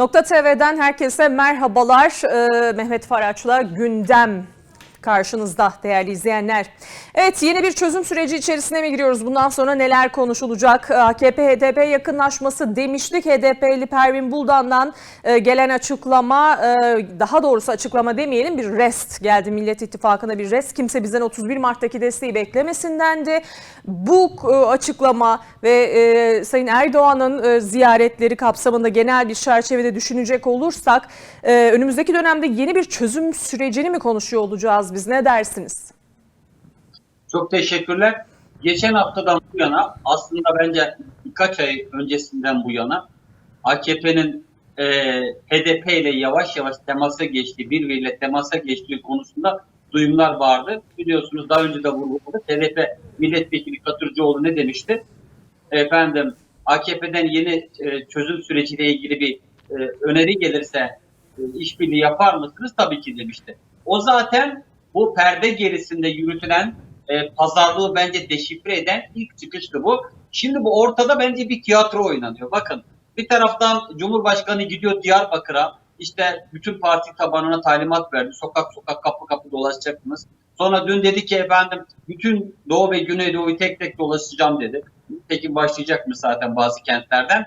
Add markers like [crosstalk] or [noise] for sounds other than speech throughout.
Nokta TV'den herkese merhabalar. Ee, Mehmet Faraç'la gündem karşınızda değerli izleyenler. Evet yeni bir çözüm süreci içerisine mi giriyoruz? Bundan sonra neler konuşulacak? AKP-HDP yakınlaşması demiştik. HDP'li Pervin Buldan'dan e, gelen açıklama, e, daha doğrusu açıklama demeyelim bir rest geldi Millet İttifakı'na bir rest. Kimse bizden 31 Mart'taki desteği beklemesindendi. Bu e, açıklama ve Sayın Erdoğan'ın ziyaretleri kapsamında genel bir çerçevede düşünecek olursak önümüzdeki dönemde yeni bir çözüm sürecini mi konuşuyor olacağız biz? Ne dersiniz? Çok teşekkürler. Geçen haftadan bu yana aslında bence birkaç ay öncesinden bu yana AKP'nin e, HDP ile yavaş yavaş temasa geçtiği, birbiriyle temasa geçtiği konusunda duyumlar vardı. Biliyorsunuz daha önce de vurguladık. HDP milletvekili Katırcıoğlu ne demişti? Efendim AKP'den yeni e, çözüm süreciyle ilgili bir e, öneri gelirse e, işbirliği yapar mısınız? Tabii ki demişti. O zaten bu perde gerisinde yürütülen e, pazarlığı bence deşifre eden ilk çıkıştı bu. Şimdi bu ortada bence bir tiyatro oynanıyor. Bakın bir taraftan Cumhurbaşkanı gidiyor Diyarbakır'a işte bütün parti tabanına talimat verdi. Sokak sokak kapı kapı dolaşacaksınız. Sonra dün dedi ki efendim bütün Doğu ve Güneydoğu'yu tek tek dolaşacağım dedi. Peki başlayacak mı zaten bazı kentlerden?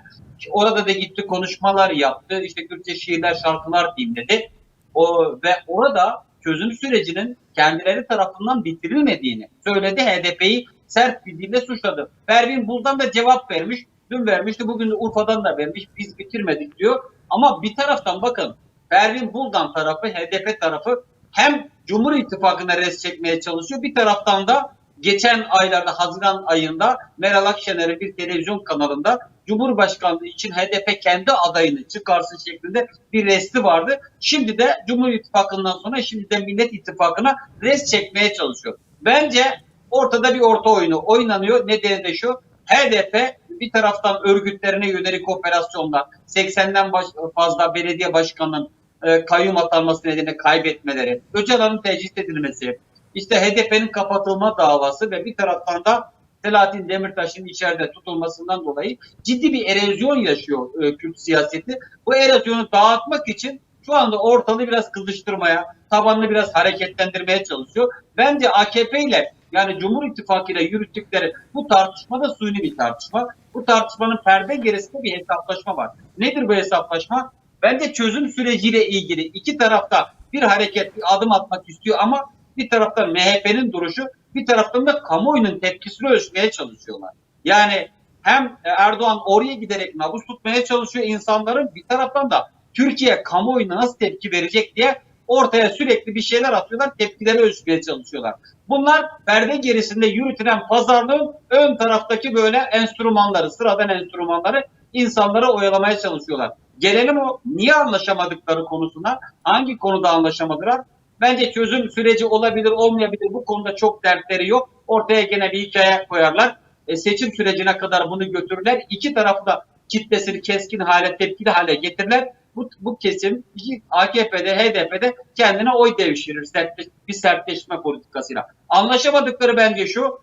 Orada da gitti konuşmalar yaptı. İşte Kürtçe şiirler, şarkılar dinledi. O, ve orada çözüm sürecinin kendileri tarafından bitirilmediğini söyledi. HDP'yi sert bir dille suçladı. Pervin Buldan da cevap vermiş. Dün vermişti, bugün de Urfa'dan da vermiş. Biz bitirmedik diyor. Ama bir taraftan bakın Pervin Buldan tarafı, HDP tarafı hem Cumhur İttifakı'na res çekmeye çalışıyor. Bir taraftan da geçen aylarda Haziran ayında Meral Akşener'in bir televizyon kanalında Cumhurbaşkanlığı için HDP kendi adayını çıkarsın şeklinde bir resti vardı. Şimdi de Cumhur İttifakı'ndan sonra şimdi de Millet İttifakı'na rest çekmeye çalışıyor. Bence ortada bir orta oyunu oynanıyor. Nedeni de şu. HDP bir taraftan örgütlerine yönelik operasyonlar, 80'den baş, fazla belediye başkanının e, kayyum atanması nedeniyle kaybetmeleri, Öcalan'ın teclis edilmesi, işte HDP'nin kapatılma davası ve bir taraftan da Selahattin Demirtaş'ın içeride tutulmasından dolayı ciddi bir erozyon yaşıyor e, Kürt siyaseti. Bu erozyonu dağıtmak için şu anda ortalığı biraz kızıştırmaya, tabanını biraz hareketlendirmeye çalışıyor. Bence AKP ile yani Cumhur İttifakı ile yürüttükleri bu tartışma da suni bir tartışma. Bu tartışmanın perde gerisinde bir hesaplaşma var. Nedir bu hesaplaşma? Bence çözüm süreciyle ilgili iki tarafta bir hareket, bir adım atmak istiyor ama bir taraftan MHP'nin duruşu, bir taraftan da kamuoyunun tepkisini ölçmeye çalışıyorlar. Yani hem Erdoğan oraya giderek nabız tutmaya çalışıyor insanların, bir taraftan da Türkiye kamuoyuna nasıl tepki verecek diye ortaya sürekli bir şeyler atıyorlar, tepkileri ölçmeye çalışıyorlar. Bunlar perde gerisinde yürütülen pazarlığın ön taraftaki böyle enstrümanları, sıradan enstrümanları insanlara oyalamaya çalışıyorlar. Gelelim o niye anlaşamadıkları konusuna, hangi konuda anlaşamadılar? Bence çözüm süreci olabilir, olmayabilir. Bu konuda çok dertleri yok. Ortaya gene bir hikaye koyarlar. E, seçim sürecine kadar bunu götürürler. İki tarafı da kitlesini keskin hale, tepkili hale getirirler. Bu, bu kesim AKP'de, HDP'de kendine oy devşirir sertleş, bir sertleşme politikasıyla. Anlaşamadıkları bence şu,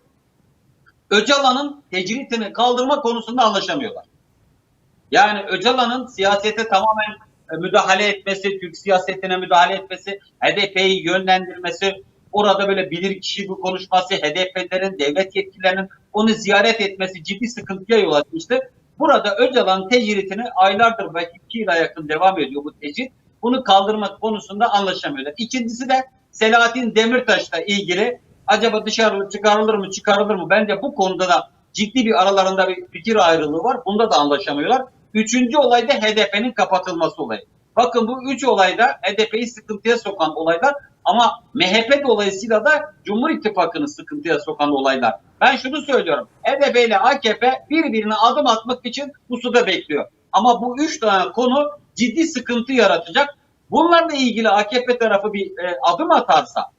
Öcalan'ın tecritini kaldırma konusunda anlaşamıyorlar. Yani Öcalan'ın siyasete tamamen müdahale etmesi, Türk siyasetine müdahale etmesi, HDP'yi yönlendirmesi, orada böyle bilir kişi bu konuşması, HDP'lerin, devlet yetkililerinin onu ziyaret etmesi ciddi sıkıntıya yol açmıştı. Burada Öcalan tecritini aylardır belki iki yıla yakın devam ediyor bu tecrit. Bunu kaldırmak konusunda anlaşamıyorlar. İkincisi de Selahattin Demirtaş'la ilgili acaba dışarı çıkarılır mı çıkarılır mı? Bence bu konuda da ciddi bir aralarında bir fikir ayrılığı var. Bunda da anlaşamıyorlar. Üçüncü olay da HDP'nin kapatılması olayı. Bakın bu üç olayda HDP'yi sıkıntıya sokan olaylar ama MHP dolayısıyla da Cumhur İttifakı'nı sıkıntıya sokan olaylar. Ben şunu söylüyorum. HDP ile AKP birbirine adım atmak için bu suda bekliyor. Ama bu üç tane konu ciddi sıkıntı yaratacak. Bunlarla ilgili AKP tarafı bir e, adım atarsa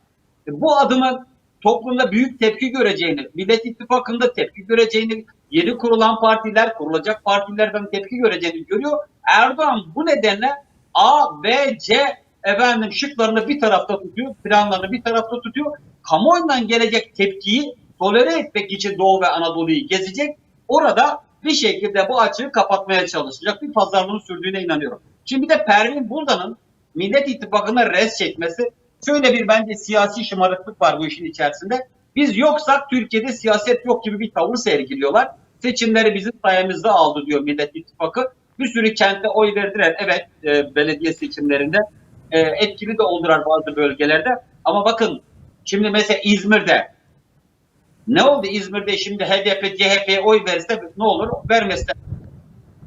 bu adımın toplumda büyük tepki göreceğini, Millet İttifakı'nda tepki göreceğini, yeni kurulan partiler, kurulacak partilerden tepki göreceğini görüyor. Erdoğan bu nedenle A, B, C efendim şıklarını bir tarafta tutuyor, planlarını bir tarafta tutuyor. Kamuoyundan gelecek tepkiyi tolere etmek için Doğu ve Anadolu'yu gezecek. Orada bir şekilde bu açığı kapatmaya çalışacak bir pazarlığın sürdüğüne inanıyorum. Şimdi de Pervin Buldan'ın Millet İttifakı'na res çekmesi şöyle bir bence siyasi şımarıklık var bu işin içerisinde. Biz yoksak Türkiye'de siyaset yok gibi bir tavır sergiliyorlar. Seçimleri bizim sayemizde aldı diyor Millet İttifakı. Bir sürü kente oy verdiler. Evet e, belediye seçimlerinde e, etkili de oldular bazı bölgelerde. Ama bakın şimdi mesela İzmir'de ne oldu İzmir'de şimdi HDP, CHP'ye oy verse ne olur? Vermezse.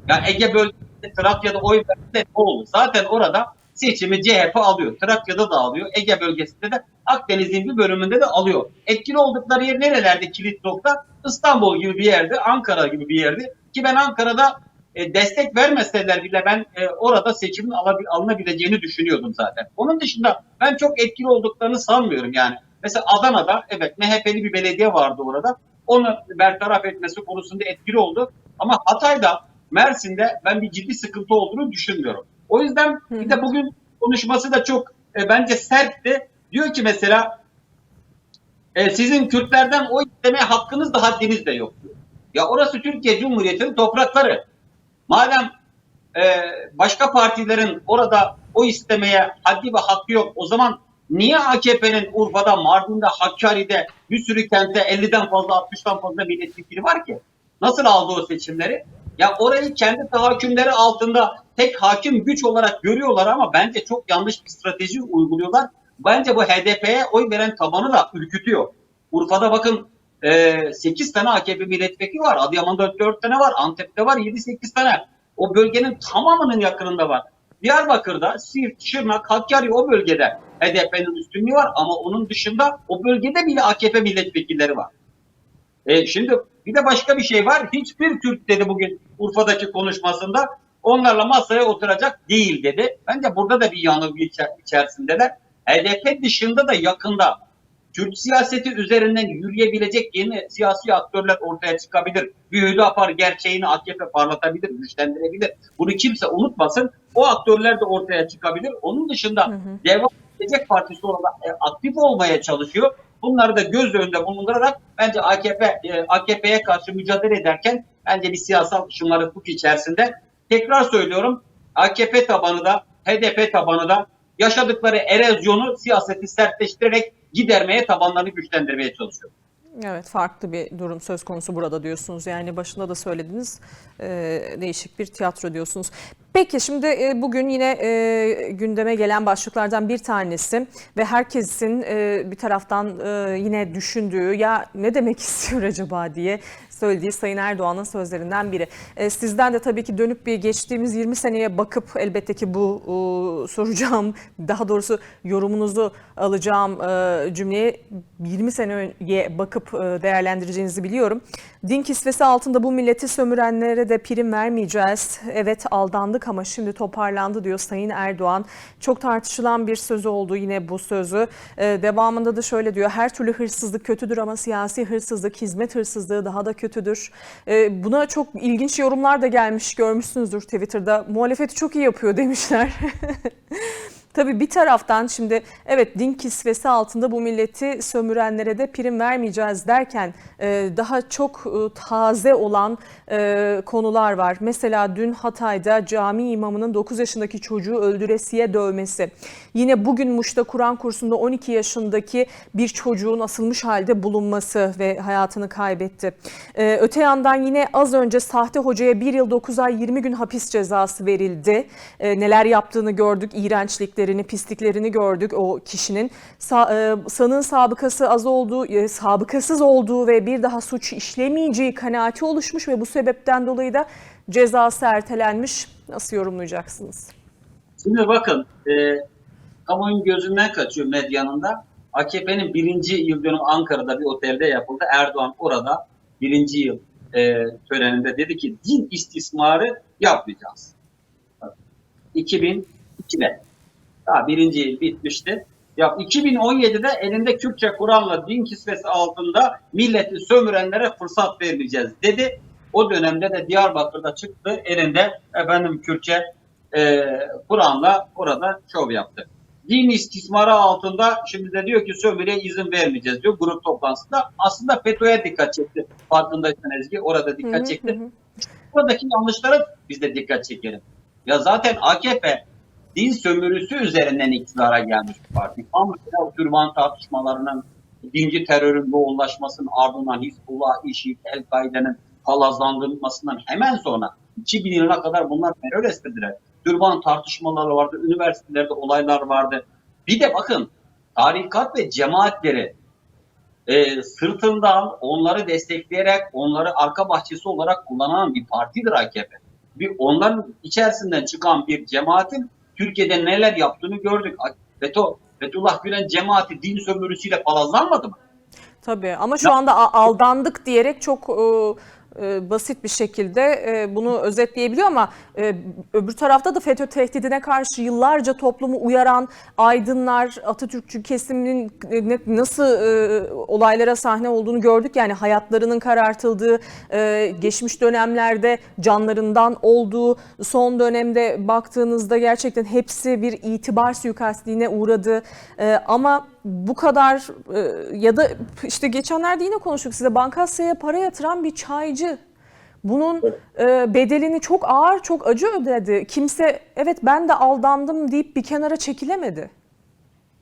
Ya Ege bölgesinde Trakya'da oy verse ne olur? Zaten orada seçimi CHP alıyor. Trakya'da da alıyor. Ege bölgesinde de Akdeniz'in bir bölümünde de alıyor. Etkili oldukları yer nerelerde kilit nokta? İstanbul gibi bir yerde, Ankara gibi bir yerde. Ki ben Ankara'da e, destek vermeseler bile ben e, orada seçimin alabil- alınabileceğini düşünüyordum zaten. Onun dışında ben çok etkili olduklarını sanmıyorum yani. Mesela Adana'da evet MHP'li bir belediye vardı orada. Onu bertaraf etmesi konusunda etkili oldu. Ama Hatay'da, Mersin'de ben bir ciddi sıkıntı olduğunu düşünmüyorum. O yüzden bir de bugün konuşması da çok e, bence sertti. Diyor ki mesela e, sizin Kürtlerden oy istemeye hakkınız da haddiniz de yok. Ya orası Türkiye Cumhuriyeti'nin toprakları. Madem e, başka partilerin orada oy istemeye haddi ve hakkı yok o zaman niye AKP'nin Urfa'da, Mardin'de, Hakkari'de bir sürü kente 50'den fazla 60'tan fazla milletvekili var ki? Nasıl aldı o seçimleri? Ya orayı kendi tahakkümleri altında tek hakim güç olarak görüyorlar ama bence çok yanlış bir strateji uyguluyorlar. Bence bu HDP'ye oy veren tabanı da ürkütüyor. Urfa'da bakın e, 8 tane AKP milletvekili var. Adıyaman'da 4 tane var. Antep'te var 7-8 tane. O bölgenin tamamının yakınında var. Diyarbakır'da, Siirt, Şırnak, Hakkari o bölgede HDP'nin üstünlüğü var ama onun dışında o bölgede bile AKP milletvekilleri var. E, şimdi bir de başka bir şey var. Hiçbir Türk dedi bugün Urfa'daki konuşmasında onlarla masaya oturacak değil dedi. Bence burada da bir yanılgı içer- içerisindeler. HDP dışında da yakında Türk siyaseti üzerinden yürüyebilecek yeni siyasi aktörler ortaya çıkabilir. Bir Hüdapar gerçeğini AKP parlatabilir, güçlendirebilir. Bunu kimse unutmasın. O aktörler de ortaya çıkabilir. Onun dışında Devam Gelecek Partisi olarak e, aktif olmaya çalışıyor. Bunları da göz önünde bulundurarak bence AKP e, AKP'ye karşı mücadele ederken bence bir siyasal şımarıklık içerisinde. Tekrar söylüyorum AKP tabanı da HDP tabanı da yaşadıkları erozyonu siyaseti sertleştirerek gidermeye tabanlarını güçlendirmeye çalışıyor. Evet farklı bir durum söz konusu burada diyorsunuz. Yani başında da söylediniz e, değişik bir tiyatro diyorsunuz. Peki şimdi e, bugün yine e, gündeme gelen başlıklardan bir tanesi ve herkesin e, bir taraftan yine düşündüğü ya ne demek [laughs] istiyor acaba diye söylediği Sayın Erdoğan'ın sözlerinden biri. Sizden de tabii ki dönüp bir geçtiğimiz 20 seneye bakıp elbette ki bu soracağım [laughs] daha doğrusu yorumunuzu alacağım cümleye 20 seneye bakıp değerlendireceğinizi biliyorum. Din kisvesi altında bu milleti sömürenlere de prim vermeyeceğiz. Evet aldandık ama şimdi toparlandı diyor Sayın Erdoğan. Çok tartışılan bir sözü oldu yine bu sözü. E, devamında da şöyle diyor. Her türlü hırsızlık kötüdür ama siyasi hırsızlık, hizmet hırsızlığı daha da kötüdür. E, buna çok ilginç yorumlar da gelmiş görmüşsünüzdür Twitter'da. Muhalefeti çok iyi yapıyor demişler. [laughs] Tabii bir taraftan şimdi evet din kisvesi altında bu milleti sömürenlere de prim vermeyeceğiz derken e, daha çok e, taze olan e, konular var. Mesela dün Hatay'da cami imamının 9 yaşındaki çocuğu öldüresiye dövmesi. Yine bugün Muş'ta Kur'an kursunda 12 yaşındaki bir çocuğun asılmış halde bulunması ve hayatını kaybetti. E, öte yandan yine az önce sahte hocaya 1 yıl 9 ay 20 gün hapis cezası verildi. E, neler yaptığını gördük, iğrençliklerini, pisliklerini gördük o kişinin. Sa- e, sanığın sabıkası az olduğu, e, sabıkasız olduğu ve bir daha suç işlemeyeceği kanaati oluşmuş ve bu sebepten dolayı da cezası ertelenmiş. Nasıl yorumlayacaksınız? Şimdi bakın e, kamuoyunun gözünden kaçıyor medyanın da. AKP'nin birinci yıl dönümü Ankara'da bir otelde yapıldı. Erdoğan orada birinci yıl e, töreninde dedi ki din istismarı yapmayacağız. 2002'de daha birinci yıl bitmişti. Ya 2017'de elinde Kürtçe Kur'an'la din kisvesi altında milleti sömürenlere fırsat vermeyeceğiz dedi. O dönemde de Diyarbakır'da çıktı elinde efendim Kürtçe e, Kur'an'la orada şov yaptı. Din istismarı altında şimdi de diyor ki sömürüye izin vermeyeceğiz diyor grup toplantısında. Aslında FETÖ'ye dikkat çekti. Farkındaysan Ezgi orada dikkat çekti. Buradaki yanlışlara biz de dikkat çekelim. Ya zaten AKP din sömürüsü üzerinden iktidara gelmiş bir parti. Ama mesela Türban tartışmalarının, dinci terörün yoğunlaşmasının ardından Hizbullah, IŞİD, El-Kaide'nin palazlandırılmasından hemen sonra 2000 yılına kadar bunlar terör estirdiler. Türban tartışmaları vardı, üniversitelerde olaylar vardı. Bir de bakın tarikat ve cemaatleri e, sırtından onları destekleyerek onları arka bahçesi olarak kullanan bir partidir AKP. Bir onların içerisinden çıkan bir cemaatin Türkiye'de neler yaptığını gördük. Feto, Fethullah Gülen cemaati din sömürüsüyle palazlanmadı mı? Tabii ama şu anda aldandık diyerek çok e, e, basit bir şekilde e, bunu özetleyebiliyor ama e, öbür tarafta da FETÖ tehdidine karşı yıllarca toplumu uyaran aydınlar, Atatürkçü kesiminin nasıl olaylara sahne olduğunu gördük. Yani hayatlarının karartıldığı, geçmiş dönemlerde canlarından olduğu, son dönemde baktığınızda gerçekten hepsi bir itibar suikastliğine uğradı. Ama bu kadar e, ya da işte geçenlerde yine konuştuk size Bankasya'ya para yatıran bir çaycı. Bunun e, bedelini çok ağır, çok acı ödedi. Kimse evet ben de aldandım deyip bir kenara çekilemedi.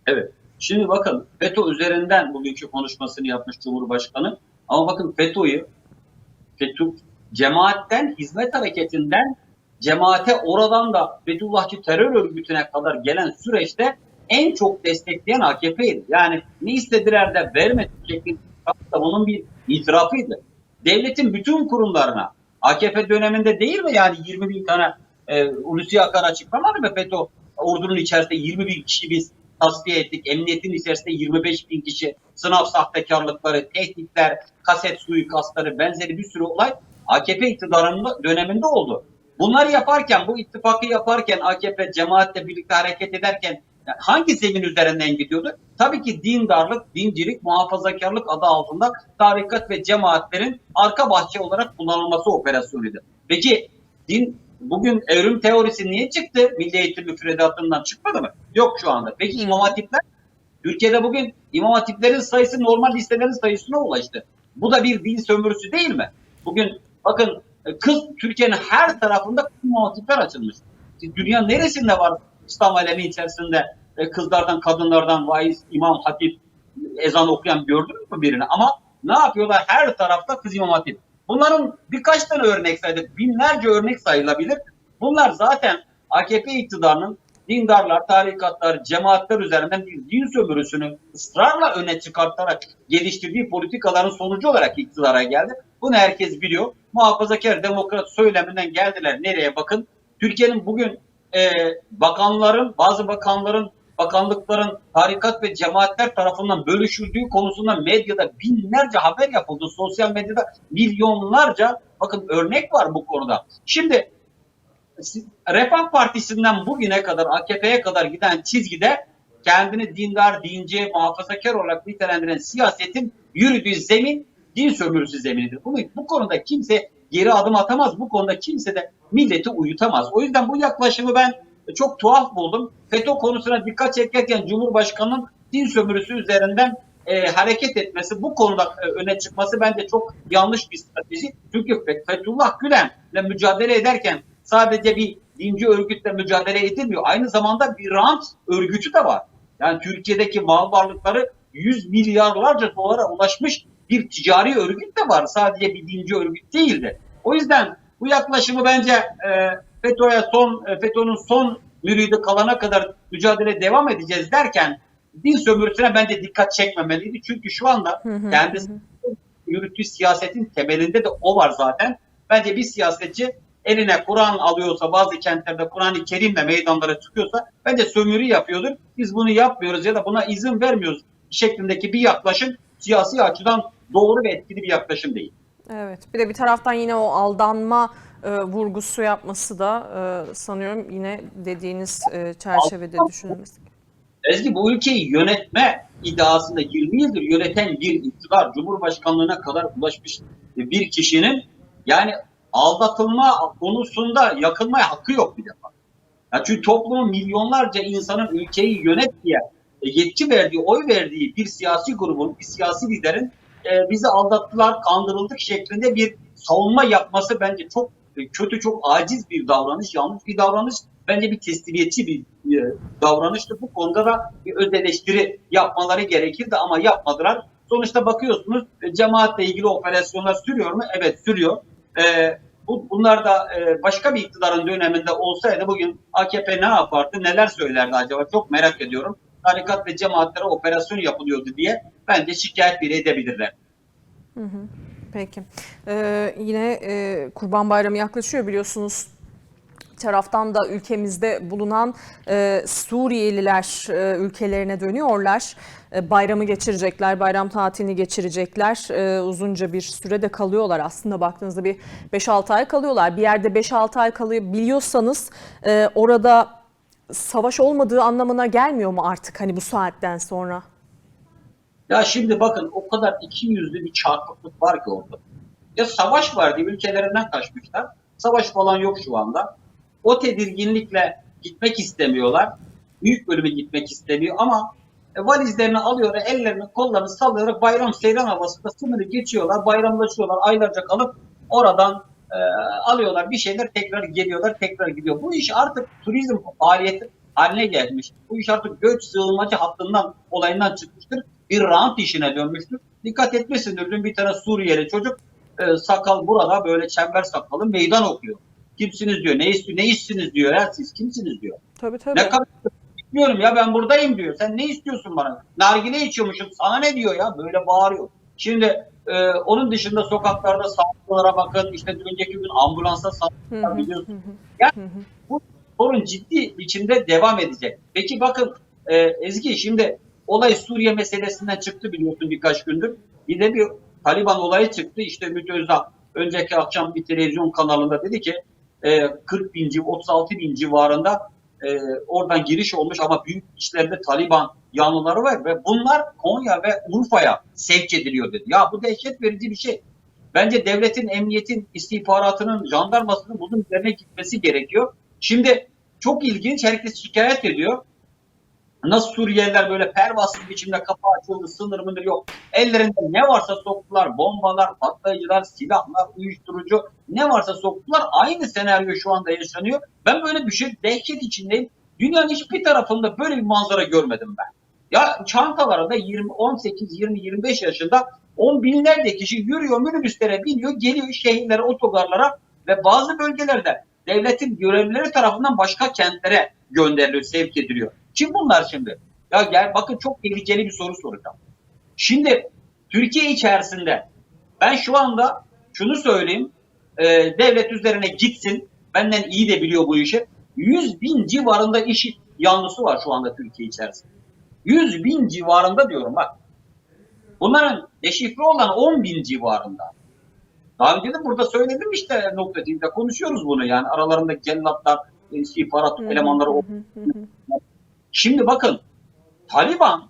Evet. Şimdi bakın FETÖ üzerinden bugünkü konuşmasını yapmış Cumhurbaşkanı. Ama bakın FETÖ'yü FETÖ cemaatten, hizmet hareketinden cemaate oradan da Fethullahçı terör örgütüne kadar gelen süreçte en çok destekleyen AKP'ydi. Yani ne istediler de vermedi şeklinde bunun bir itirafıydı. Devletin bütün kurumlarına AKP döneminde değil mi yani 20 bin tane e, Hulusi Akar açıklamadı mı FETÖ ordunun içerisinde 20 bin kişi biz tasfiye ettik. Emniyetin içerisinde 25 bin kişi sınav sahtekarlıkları, tehditler, kaset suikastları benzeri bir sürü olay AKP iktidarının döneminde oldu. Bunları yaparken, bu ittifakı yaparken AKP cemaatle birlikte hareket ederken hangi zemin üzerinden gidiyordu? Tabii ki dindarlık, dincilik, muhafazakarlık adı altında tarikat ve cemaatlerin arka bahçe olarak kullanılması operasyonuydu. Peki din bugün evrim teorisi niye çıktı? Milli Eğitim Müfredatından çıkmadı mı? Yok şu anda. Peki İmam Hatipler? Türkiye'de bugün İmam Hatiplerin sayısı normal listelerin sayısına ulaştı. Bu da bir din sömürüsü değil mi? Bugün bakın kız Türkiye'nin her tarafında İmam Hatipler açılmış. Dünya neresinde var İslam alemi içerisinde e, kızlardan, kadınlardan vaiz, imam, hatip, ezan okuyan gördünüz mü birini? Ama ne yapıyorlar? Her tarafta kız imam hatip. Bunların birkaç tane örnek saydık. Binlerce örnek sayılabilir. Bunlar zaten AKP iktidarının dindarlar, tarikatlar, cemaatler üzerinden bir din sömürüsünü ısrarla öne çıkartarak geliştirdiği politikaların sonucu olarak iktidara geldi. Bunu herkes biliyor. Muhafazakar demokrat söyleminden geldiler. Nereye bakın? Türkiye'nin bugün e, bakanların, bazı bakanların, bakanlıkların tarikat ve cemaatler tarafından bölüşüldüğü konusunda medyada binlerce haber yapıldı. Sosyal medyada milyonlarca bakın örnek var bu konuda. Şimdi Refah Partisi'nden bugüne kadar AKP'ye kadar giden çizgide kendini dindar, dinci, muhafazakar olarak nitelendiren siyasetin yürüdüğü zemin din sömürüsü zeminidir. Bunu, bu konuda kimse geri adım atamaz. Bu konuda kimse de milleti uyutamaz. O yüzden bu yaklaşımı ben çok tuhaf buldum. FETÖ konusuna dikkat çekerken Cumhurbaşkanı'nın din sömürüsü üzerinden e, hareket etmesi, bu konuda e, öne çıkması bence çok yanlış bir strateji. Çünkü Fethullah Gülen'le mücadele ederken sadece bir dinci örgütle mücadele edilmiyor. Aynı zamanda bir rant örgütü de var. Yani Türkiye'deki mal varlıkları 100 milyarlarca dolara ulaşmış bir ticari örgüt de var. Sadece bir dinci örgüt değildi. O yüzden bu yaklaşımı bence e, FETÖ'ye son e, FETÖ'nün son müridi kalana kadar mücadele devam edeceğiz derken din sömürüsüne bence dikkat çekmemeliydi. Çünkü şu anda kendisi yürüttüğü siyasetin temelinde de o var zaten. Bence bir siyasetçi eline Kur'an alıyorsa bazı kentlerde Kur'an-ı Kerim'le meydanlara çıkıyorsa bence sömürü yapıyordur. Biz bunu yapmıyoruz ya da buna izin vermiyoruz şeklindeki bir yaklaşım siyasi açıdan doğru ve etkili bir yaklaşım değil. Evet. Bir de bir taraftan yine o aldanma e, vurgusu yapması da e, sanıyorum yine dediğiniz e, çerçevede düşünülmesi. Ezgi bu ülkeyi yönetme iddiasında 20 yıldır yöneten bir iktidar Cumhurbaşkanlığına kadar ulaşmış bir kişinin yani aldatılma konusunda yakılmaya hakkı yok bir defa. Yani çünkü toplumun milyonlarca insanın ülkeyi yönet diye e, yetki verdiği, oy verdiği bir siyasi grubun, bir siyasi liderin e, bizi aldattılar, kandırıldık şeklinde bir savunma yapması bence çok e, kötü, çok aciz bir davranış, yanlış bir davranış. Bence bir teslimiyetçi bir e, davranıştı. Bu konuda da bir öz eleştiri yapmaları gerekirdi ama yapmadılar. Sonuçta bakıyorsunuz e, cemaatle ilgili operasyonlar sürüyor mu? Evet sürüyor. E, bu, bunlar da e, başka bir iktidarın döneminde olsaydı bugün AKP ne yapardı, neler söylerdi acaba çok merak ediyorum. Tarikat ve cemaatlere operasyon yapılıyordu diye bence şikayet bile edebilirler. Peki. Ee, yine e, Kurban Bayramı yaklaşıyor biliyorsunuz. Taraftan da ülkemizde bulunan e, Suriyeliler e, ülkelerine dönüyorlar. E, bayramı geçirecekler, bayram tatilini geçirecekler. E, uzunca bir sürede kalıyorlar aslında baktığınızda bir 5-6 ay kalıyorlar. Bir yerde 5-6 ay kalabiliyorsanız e, orada savaş olmadığı anlamına gelmiyor mu artık hani bu saatten sonra? Ya şimdi bakın o kadar iki yüzlü bir çarpıklık var ki orada. Ya savaş var diye ülkelerinden kaçmışlar. Savaş falan yok şu anda. O tedirginlikle gitmek istemiyorlar. Büyük bölümü gitmek istemiyor ama e, valizlerini alıyor, ellerini kollarını sallıyor, bayram seyran havasında sınırı geçiyorlar, bayramlaşıyorlar, aylarca kalıp oradan e, alıyorlar bir şeyler tekrar geliyorlar, tekrar gidiyor. Bu iş artık turizm faaliyeti haline gelmiş. Bu iş artık göç sığınmacı hattından olayından çıkmıştır. Bir rant işine dönmüştür. Dikkat etmesindir. Dün bir tane Suriyeli çocuk e, sakal burada böyle çember sakalı meydan okuyor. Kimsiniz diyor. Ne, istiyor, ne işsiniz diyor ya siz kimsiniz diyor. Tabii tabii. Ne kadar bilmiyorum ya ben buradayım diyor. Sen ne istiyorsun bana? Nargile içiyormuşum. Sana ne diyor ya? Böyle bağırıyor. Şimdi e, onun dışında sokaklarda sağlıklara bakın. İşte önceki gün ambulansa sağlıklar biliyorsun. hı hı. Ya Hı hı. bu sorun ciddi biçimde devam edecek. Peki bakın e, Ezgi şimdi olay Suriye meselesinden çıktı biliyorsun birkaç gündür. Bir de bir Taliban olayı çıktı. İşte Ümit Özdağ önceki akşam bir televizyon kanalında dedi ki e, 40 bin, civ- 36 bin civarında e, oradan giriş olmuş ama büyük işlerde Taliban yanlıları var ve bunlar Konya ve Urfa'ya sevk ediliyor dedi. Ya bu dehşet verici bir şey. Bence devletin, emniyetin, istihbaratının, jandarmasının bunun üzerine gitmesi gerekiyor. Şimdi çok ilginç herkes şikayet ediyor. Nasıl Suriyeliler böyle pervasız biçimde kapı açıldı, sınır mıdır yok. Ellerinde ne varsa soktular. Bombalar, patlayıcılar, silahlar, uyuşturucu ne varsa soktular. Aynı senaryo şu anda yaşanıyor. Ben böyle bir şey dehşet içindeyim. Dünyanın hiçbir tarafında böyle bir manzara görmedim ben. Ya çantalarda 20, 18, 20, 25 yaşında on binlerce kişi yürüyor, minibüslere biniyor, geliyor şehirlere, otogarlara ve bazı bölgelerde devletin görevlileri tarafından başka kentlere gönderiliyor, sevk ediliyor. Kim bunlar şimdi? Ya gel bakın çok tehlikeli bir soru soracağım. Şimdi Türkiye içerisinde ben şu anda şunu söyleyeyim. e, devlet üzerine gitsin. Benden iyi de biliyor bu işi. 100 bin civarında iş yanlısı var şu anda Türkiye içerisinde. 100 bin civarında diyorum bak. Bunların deşifre olan 10 bin civarında. Daha önce de burada söyledim işte noktasında konuşuyoruz bunu yani aralarında cellatlar, istihbarat Hı hı, elemanları hı hı, hı hı. Şimdi bakın Taliban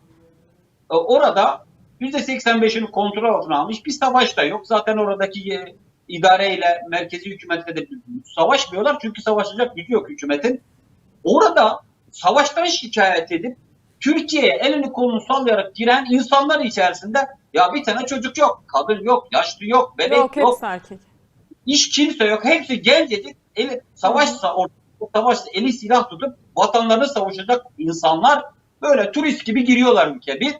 e, orada %85'ini kontrol altına almış. Bir savaş da yok. Zaten oradaki e, idareyle merkezi hükümetle de savaşmıyorlar. Çünkü savaşacak gücü yok hükümetin. Orada savaştan şikayet edip Türkiye'ye elini kolunu sallayarak giren insanlar içerisinde ya bir tane çocuk yok, kadın yok, yaşlı yok, bebek Yok yok, hepsi erkek. hiç kimse yok. Hepsi gencecik. Eli, savaşsa orada savaşta eli silah tutup vatanlarını savaşacak insanlar böyle turist gibi giriyorlar ülkeye. Bir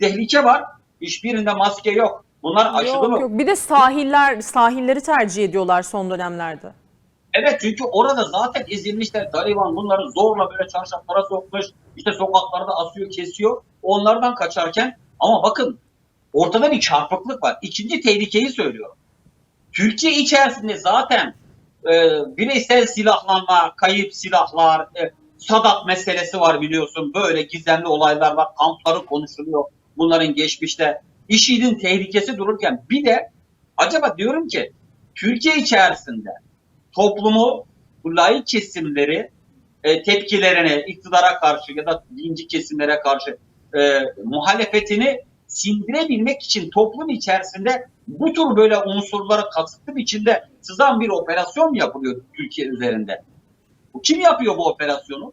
tehlike var. Hiçbirinde maske yok. Bunlar aşılı Yok mı? yok. Bir de sahiller sahilleri tercih ediyorlar son dönemlerde. Evet çünkü orada zaten ezilmişler. Taliban bunları zorla böyle çarşaflara sokmuş. İşte sokaklarda asıyor, kesiyor. Onlardan kaçarken ama bakın ortada bir çarpıklık var. İkinci tehlikeyi söylüyorum. Türkiye içerisinde zaten e, bireysel silahlanma, kayıp silahlar, e, Sadat meselesi var biliyorsun. Böyle gizemli olaylar var. Kampları konuşuluyor. Bunların geçmişte. IŞİD'in tehlikesi dururken bir de acaba diyorum ki Türkiye içerisinde toplumu, bu laik kesimleri e, tepkilerini iktidara karşı ya da dinci kesimlere karşı e, muhalefetini sindirebilmek için toplum içerisinde bu tür böyle unsurlara kasıtlı biçimde sızan bir operasyon mı yapılıyor Türkiye üzerinde? Kim yapıyor bu operasyonu?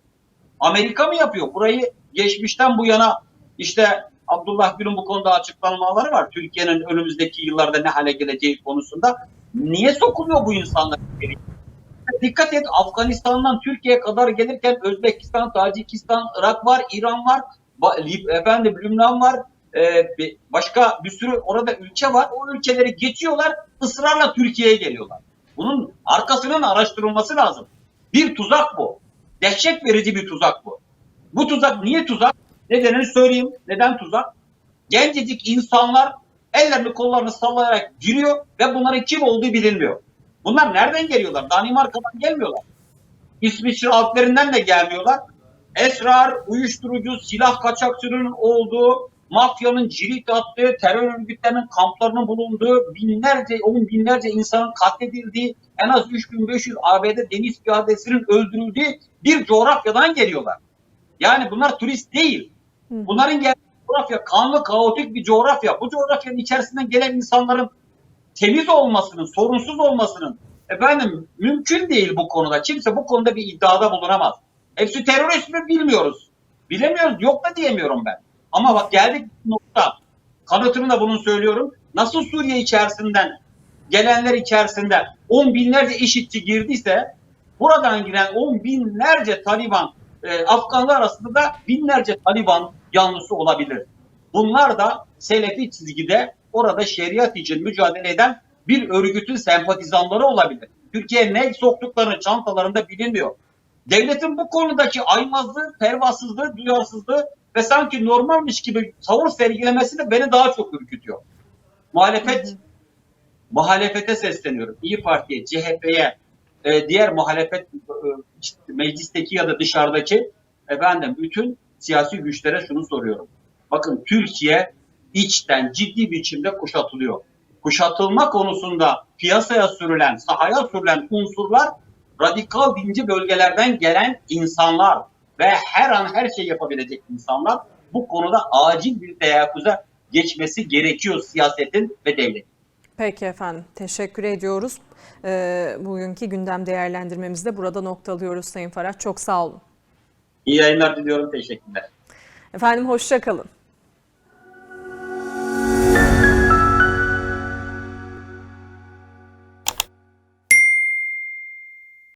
Amerika mı yapıyor? Burayı geçmişten bu yana işte Abdullah Gül'ün bu konuda açıklamaları var. Türkiye'nin önümüzdeki yıllarda ne hale geleceği konusunda. Niye sokuluyor bu insanlar? Dikkat et Afganistan'dan Türkiye'ye kadar gelirken Özbekistan, Tacikistan, Irak var, İran var, efendim Lübnan var, e, başka bir sürü orada ülke var. O ülkeleri geçiyorlar, ısrarla Türkiye'ye geliyorlar. Bunun arkasının araştırılması lazım. Bir tuzak bu. Dehşet verici bir tuzak bu. Bu tuzak niye tuzak? Nedenini söyleyeyim. Neden tuzak? Gencecik insanlar ellerini kollarını sallayarak giriyor ve bunların kim olduğu bilinmiyor. Bunlar nereden geliyorlar? Danimarka'dan gelmiyorlar. İsviçre Alplerinden de gelmiyorlar. Esrar, uyuşturucu, silah kaçakçılığının olduğu, mafyanın cirit attığı, terör örgütlerinin kamplarının bulunduğu, binlerce, on binlerce insanın katledildiği, en az 3500 ABD deniz piyadesinin öldürüldüğü bir coğrafyadan geliyorlar. Yani bunlar turist değil. Bunların geldiği coğrafya kanlı, kaotik bir coğrafya. Bu coğrafyanın içerisinden gelen insanların temiz olmasının, sorunsuz olmasının efendim mümkün değil bu konuda. Kimse bu konuda bir iddiada bulunamaz. Hepsi terörist mi bilmiyoruz. Bilemiyoruz. Yok da diyemiyorum ben. Ama bak geldik nokta. Kanıtını da bunun söylüyorum. Nasıl Suriye içerisinden gelenler içerisinde on binlerce işitçi girdiyse buradan giren on binlerce Taliban e, Afganlar arasında da binlerce Taliban yanlısı olabilir. Bunlar da Selefi çizgide orada şeriat için mücadele eden bir örgütün sempatizanları olabilir. Türkiye ne soktuklarını çantalarında bilinmiyor. Devletin bu konudaki aymazlığı, pervasızlığı, duyarsızlığı ve sanki normalmiş gibi tavır sergilemesi de beni daha çok ürkütüyor. Muhalefet, muhalefete sesleniyorum. İyi Parti'ye, CHP'ye, e, diğer muhalefet e, işte meclisteki ya da dışarıdaki efendim bütün siyasi güçlere şunu soruyorum. Bakın Türkiye içten ciddi biçimde kuşatılıyor. Kuşatılma konusunda piyasaya sürülen, sahaya sürülen unsurlar radikal dinci bölgelerden gelen insanlar ve her an her şey yapabilecek insanlar bu konuda acil bir teyakkuza geçmesi gerekiyor siyasetin ve devletin. Peki efendim teşekkür ediyoruz. Ee, bugünkü gündem değerlendirmemizi de burada noktalıyoruz Sayın Farah. Çok sağ olun. İyi yayınlar diliyorum. Teşekkürler. Efendim hoşça kalın.